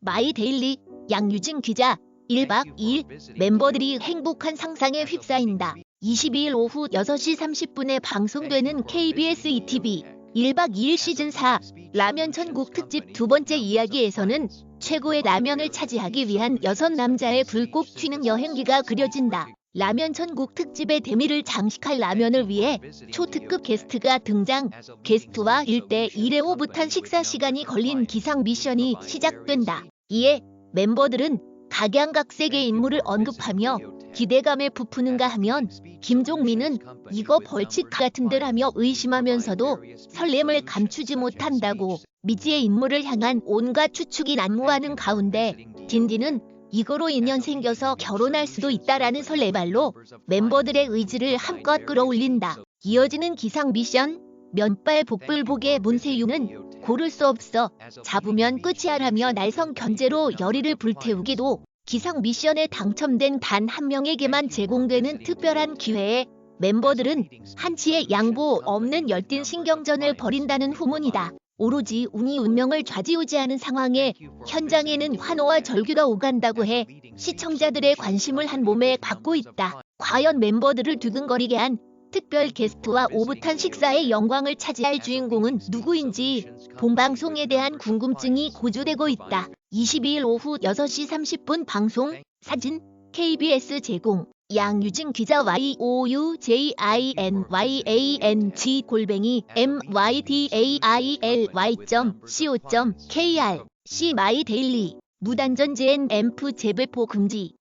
마이데일리 양유진 기자 1박 2일 멤버들이 행복한 상상에 휩싸인다. 22일 오후 6시 30분에 방송되는 KBS ETV 1박 2일 시즌 4 라면 천국 특집 두 번째 이야기에서는 최고의 라면을 차지하기 위한 여섯 남자의 불꽃 튀는 여행기가 그려진다. 라면 천국 특집의 대미를 장식할 라면을 위해 초특급 게스트가 등장. 게스트와 1대 1의 오붓한 식사 시간이 걸린 기상 미션이 시작된다. 이에 멤버들은 각양각색의 인물을 언급하며 기대감에 부푸는가 하면 김종민은 이거 벌칙 같은데라며 의심하면서도 설렘을 감추지 못한다고 미지의 인물을 향한 온갖 추측이 난무하는 가운데 딘딘은 이거로 인연 생겨서 결혼할 수도 있다라는 설레발로 멤버들의 의지를 한껏 끌어올린다. 이어지는 기상 미션 면발 복불복의 문세윤은 고를 수 없어 잡으면 끝이야라며 날성 견제로 열의를 불태우기도 기상 미션에 당첨된 단 한 명에게만 제공되는 특별한 기회에 멤버들은 한치의 양보 없는 열띤 신경전을 벌인다는 후문이다. 오로지 운이 운명을 좌지우지하는 상황에 현장에는 환호와 절규가 오간다고 해 시청자들의 관심을 한 몸에 받고 있다. 과연 멤버들을 두근거리게 한 특별 게스트와 오붓한 식사의 영광을 차지할 주인공은 누구인지 본방송에 대한 궁금증이 고조되고 있다. 22일 오후 6시 30분 방송 사진 KBS 제공 양유진 기자 youjinYang 골뱅이 mydaily.co.kr C 마이데일리 무단전 제엔 앰프 재배포 금지